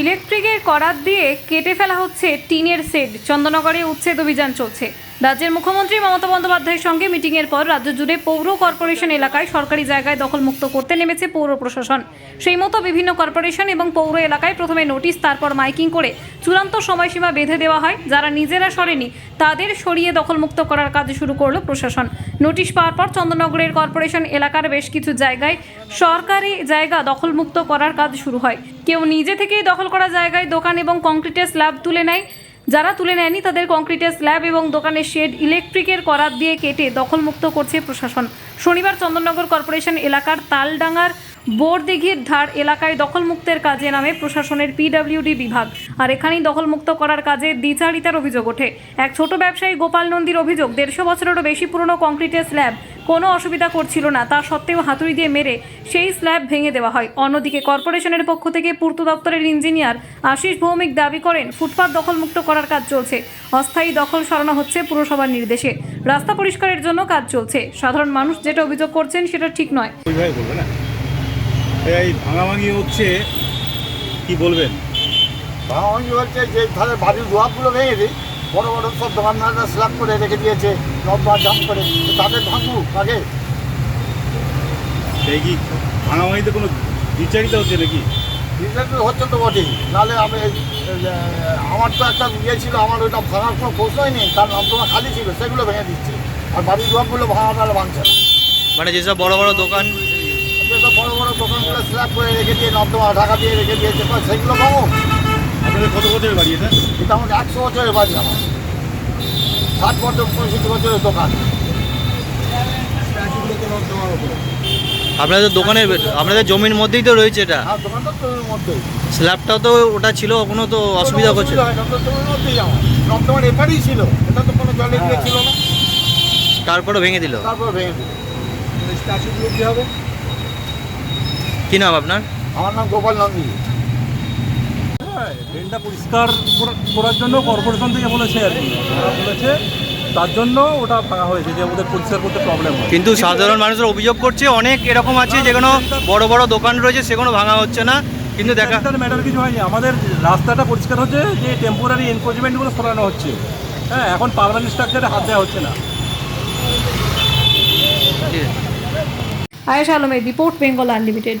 ইলেকট্রিকের করাত দিয়ে কেটে ফেলা হচ্ছে টিনের সেট চন্দননগরে উচ্ছেদ অভিযান চলছে। রাজ্যের মুখ্যমন্ত্রী মমতা বন্দ্যোপাধ্যায়ের সঙ্গে মিটিংয়ের পর রাজ্য জুড়ে পৌর কর্পোরেশন এলাকায় সরকারি জায়গায় দখলমুক্ত করতে নেমেছে পৌর প্রশাসন। সেই মতো বিভিন্ন কর্পোরেশন এবং পৌর এলাকায় প্রথমে নোটিশ, তারপর মাইকিং করে চূড়ান্ত সময়সীমা বেঁধে দেওয়া হয়। যারা নিজেরা সরেনি, তাদের সরিয়ে দখলমুক্ত করার কাজ শুরু করল প্রশাসন। নোটিশ পাওয়ার পর চন্দননগরের কর্পোরেশন এলাকার বেশ কিছু জায়গায় সরকারি জায়গা দখলমুক্ত করার কাজ শুরু হয়। কেউ নিজে থেকেই দখল করা জায়গায় দোকান এবং কংক্রিটের স্ল্যাব তুলে নেয়। যারা তুলে নেয়নি, তাদের কংক্রিটের স্ল্যাব এবং দোকানের শেড ইলেকট্রিকের করাত দিয়ে কেটে দখলমুক্ত করছে প্রশাসন। শনিবার চন্দননগর কর্পোরেশন এলাকার তালডাঙ্গার বোরদিঘির ধার এলাকায় দখলমুক্তের কাজে নামে প্রশাসনের পিডব্লিউডি বিভাগ। আর এখানেই দখলমুক্ত করার কাজে দ্বিচারিতার অভিযোগ ওঠে। এক ছোট ব্যবসায়ী গোপাল নন্দীর অভিযোগ, দেড়শো বছরেরও বেশি পুরনো কংক্রিটের স্ল্যাব কোনো অসুবিধা করছিল না, তা সত্ত্বেও হাতুড়ি দিয়ে মেরে সেই স্ল্যাব ভেঙে দেওয়া হয়। অন্যদিকে কর্পোরেশনের পক্ষ থেকে পূর্ত দপ্তরের ইঞ্জিনিয়ার আশিস ভৌমিক দাবি করেন, ফুটপাত দখলমুক্ত করার কাজ চলছে। অস্থায়ী দখল সরানো হচ্ছে পুরসভার নির্দেশে। রাস্তা পরিষ্কারের জন্য কাজ চলছে। সাধারণ মানুষ যেটা অভিযোগ করছেন সেটা ঠিক নয়। এই ভাঙাভাঙি হচ্ছে কি বলবেন? ভাঙাভাঙি বলছে যে তাহলে বাড়ির দোয়ারগুলো ভেঙে দিই বড় বড় সব দোকানদাররা স্ল্যাব করে রেখে দিয়েছে লম্বা জাম করে। তাদের ভাঙবো আগে এই কি ভাঙাভাঙিতে কোনো বিচারিতা হচ্ছে নাকি? বিজনেস হচ্ছে তো বটেই নাহলে আমি আমার তো একটা ইয়ে ছিল আমার ওইটা ভাঙার কোনো প্রশ্নই নেই তার নর্দমা খালি ছিল সেগুলো ভেঙে দিচ্ছে। আর বাড়ির দোয়ারগুলো ভাঙা তাহলে ভাঙছে না। মানে যেসব বড় বড় দোকান দোকানগুলো স্ল্যাব করে রেখে দিয়ে নর্দমা ঢাকা দিয়ে রেখে দিয়েছে সেগুলো ভাঙো আপনাদের কত বছরের বাড়ি এটা? এটা আমাদের একশো বছরের বাড়ি আমার। ষাট বছর পঁয়ষট্টি বছরের দোকান। আপনাদের দোকানের আপনাদের জমির মধ্যেই তো রয়েছে এটা। স্ল্যাবটাও তো ওটা ছিল কোনো তো অসুবিধা করছে না। নর্দমার এপারেই ছিল এটা তো কোনো জলের ইয়ে ছিল না। তারপরে ভেঙে দিল। তারপরে ভেঙে দিল। স্ট্যাচুগুলো কী হবে? কি নাম আপনার? আমার নাম গোপাল নন্দী। হ্যাঁ ড্রেনটা পরিষ্কার করার জন্য কর্পোরেশন থেকে বলেছে আর কি। বলেছে তার জন্য ওটা ভাঙা হয়েছে যে ওদের পরিষ্কার করতে প্রবলেম হয়। কিন্তু সাধারণ মানুষের অভিযোগ করছে অনেক এরকম আছে যেগুলো বড় বড় দোকান রয়েছে সেগুলো ভাঙা হচ্ছে না। কিন্তু দেখা দেখা ম্যাটার কিছু হয়নি। আমাদের রাস্তাটা পরিষ্কার হচ্ছে যে টেম্পোরারি এনক্রোচমেন্টগুলো সরানো হচ্ছে। হ্যাঁ এখন পার্মানেন্ট স্ট্রাকচারে হাত দেওয়া হচ্ছে না। আয়েশ আলমের রিপোর্ট বেঙ্গল আনলিমিটেড।